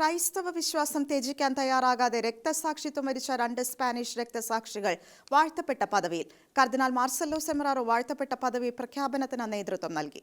ക്രൈസ്തവ വിശ്വാസം ത്യജിക്കാൻ തയ്യാറാകാതെ രക്തസാക്ഷിത്വം മരിച്ച രണ്ട് സ്പാനിഷ് രക്തസാക്ഷികൾ വാഴ്ത്തപ്പെട്ട പദവിയിൽ. കർദിനാൾ മാർസല്ലോ സെമറാറോ വാഴ്ത്തപ്പെട്ട പദവി പ്രഖ്യാപനത്തിന് നേതൃത്വം നൽകി.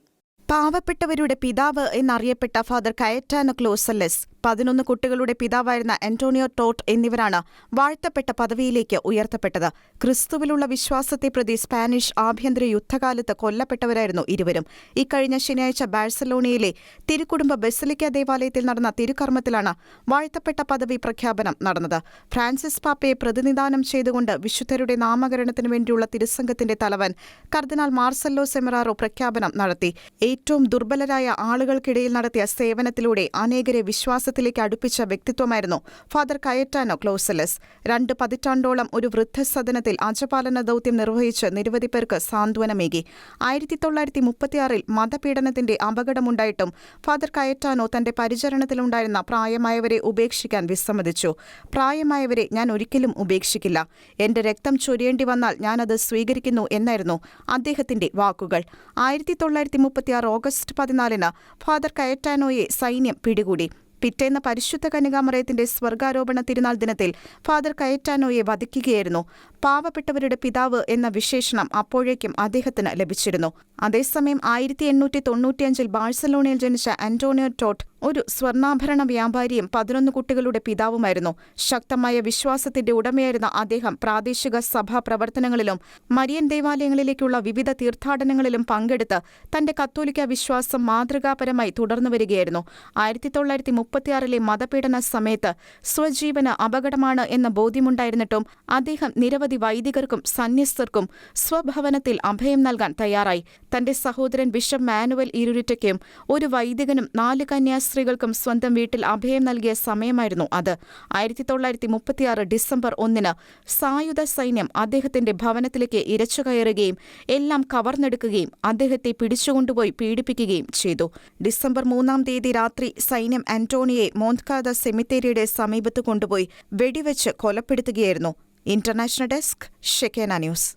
പാവപ്പെട്ടവരുടെ പിതാവ് എന്നറിയപ്പെട്ട ഫാദർ കയറ്റാനോ ക്ലോസല്ലസ് പതിനൊന്ന് കുട്ടികളുടെ പിതാവായിരുന്ന അന്റോണിയോ ടോട്ട് എന്നിവരാണ് വാഴ്ത്തപ്പെട്ട പദവിയിലേക്ക് ഉയർത്തപ്പെട്ടത്. ക്രിസ്തുവിലുള്ള വിശ്വാസത്തെ പ്രതി സ്പാനിഷ് ആഭ്യന്തര യുദ്ധകാലത്ത് കൊല്ലപ്പെട്ടവരായിരുന്നു ഇരുവരും. ഇക്കഴിഞ്ഞ ശനിയാഴ്ച ബാഴ്സലോണയിലെ തിരുക്കുടുംബ ബെസലിക്ക ദേവാലയത്തിൽ നടന്ന തിരുക്കർമ്മത്തിലാണ് വാഴ്ത്തപ്പെട്ട പദവി പ്രഖ്യാപനം നടന്നത്. ഫ്രാൻസിസ് പാപ്പയെ പ്രതിനിധാനം ചെയ്തുകൊണ്ട് വിശുദ്ധരുടെ നാമകരണത്തിനു വേണ്ടിയുള്ള തിരുസംഘത്തിന്റെ തലവൻ കർദിനാൾ മാർസെല്ലോ സെമറാറോ പ്രഖ്യാപനം നടത്തി. ഏറ്റവും ദുർബലരായ ആളുകൾക്കിടയിൽ നടത്തിയ സേവനത്തിലൂടെ അനേകരെ വിശ്വാസത്തിലേക്ക് അടുപ്പിച്ച വ്യക്തിത്വമായിരുന്നു ഫാദർ കയറ്റാനോ ക്ലോസലസ്. രണ്ട് പതിറ്റാണ്ടോളം ഒരു വൃദ്ധസദനത്തിൽ അജപാലന ദൗത്യം നിർവഹിച്ച് നിരവധി പേർക്ക് സാന്ത്വനമേകി. ആയിരത്തി തൊള്ളായിരത്തി മുപ്പത്തിയാറിൽ മതപീഡനത്തിന്റെ അപകടമുണ്ടായിട്ടും ഫാദർ കയറ്റാനോ തന്റെ പരിചരണത്തിലുണ്ടായിരുന്ന പ്രായമായവരെ ഉപേക്ഷിക്കാൻ വിസമ്മതിച്ചു. പ്രായമായവരെ ഞാൻ ഒരിക്കലും ഉപേക്ഷിക്കില്ല. എന്റെ രക്തം ചൊരിയേണ്ടി വന്നാൽ ഞാനത് സ്വീകരിക്കുന്നു എന്നായിരുന്നു അദ്ദേഹത്തിന്റെ വാക്കുകൾ. ആയിരത്തി തൊള്ളായിരത്തി മുപ്പത്തിയാറ് ഓഗസ്റ്റ് പതിനാലിന് ഫാദർ കയറ്റാനോയെ സൈന്യം പിടികൂടി. പിറ്റേന്ന് പരിശുദ്ധ കന്യകാമറയത്തിന്റെ സ്വർഗാരോപണ തിരുനാൾ ദിനത്തിൽ ഫാദർ കയറ്റാനോയെ വധിക്കുകയായിരുന്നു. പാവപ്പെട്ടവരുടെ പിതാവ് എന്ന വിശേഷണം അപ്പോഴേക്കും അദ്ദേഹത്തിന് ലഭിച്ചിരുന്നു. അതേസമയം ആയിരത്തി എണ്ണൂറ്റി തൊണ്ണൂറ്റിയഞ്ചിൽ ബാഴ്സലോണയിൽ ജനിച്ച അന്റോണിയോ ടോട്ട് ഒരു സ്വർണാഭരണ വ്യാപാരിയും പതിനൊന്ന് കുട്ടികളുടെ പിതാവുമായിരുന്നു. ശക്തമായ വിശ്വാസത്തിന്റെ ഉടമയായിരുന്ന അദ്ദേഹം പ്രാദേശിക സഭാ പ്രവർത്തനങ്ങളിലും മരിയൻ ദേവാലയങ്ങളിലേക്കുള്ള വിവിധ തീർത്ഥാടനങ്ങളിലും പങ്കെടുത്ത് തന്റെ കത്തോലിക്ക വിശ്വാസം മാതൃകാപരമായി തുടർന്നു വരികയായിരുന്നു. ആയിരത്തി തൊള്ളായിരത്തി മുപ്പത്തിയാറിലെ മതപീഡന സമയത്ത് സ്വജീവന അപകടമാണ് എന്ന ബോധ്യമുണ്ടായിരുന്നിട്ടും അദ്ദേഹം നിരവധി വൈദികർക്കും സന്യസ്തർക്കും സ്വഭവനത്തിൽ അഭയം നൽകാൻ തയ്യാറായി. തന്റെ സഹോദരൻ ബിഷപ്പ് മാനുവൽ ഇരുരുറ്റയ്ക്കും ഒരു വൈദികനും നാല് കന്യാസ്ത്രീകൾക്കും സ്വന്തം വീട്ടിൽ അഭയം നൽകിയ സമയമായിരുന്നു അത്. ആയിരത്തി തൊള്ളായിരത്തി മുപ്പത്തിയാറ് ഡിസംബർ ഒന്നിന് സായുധ സൈന്യം അദ്ദേഹത്തിന്റെ ഭവനത്തിലേക്ക് ഇരച്ചു കയറുകയും എല്ലാം കവർന്നെടുക്കുകയും അദ്ദേഹത്തെ പിടിച്ചുകൊണ്ടുപോയി പീഡിപ്പിക്കുകയും ചെയ്തു. ഡിസംബർ മൂന്നാം തീയതി രാത്രി സൈന്യം ആന്റോണിയെ മോന്ത്കാദ സെമിത്തേരിയുടെ സമീപത്ത് കൊണ്ടുപോയി വെടിവെച്ച് കൊലപ്പെടുത്തുകയായിരുന്നു. ഇന്റർനാഷണൽ ഡെസ്ക് ഷെക്കേന ന്യൂസ്.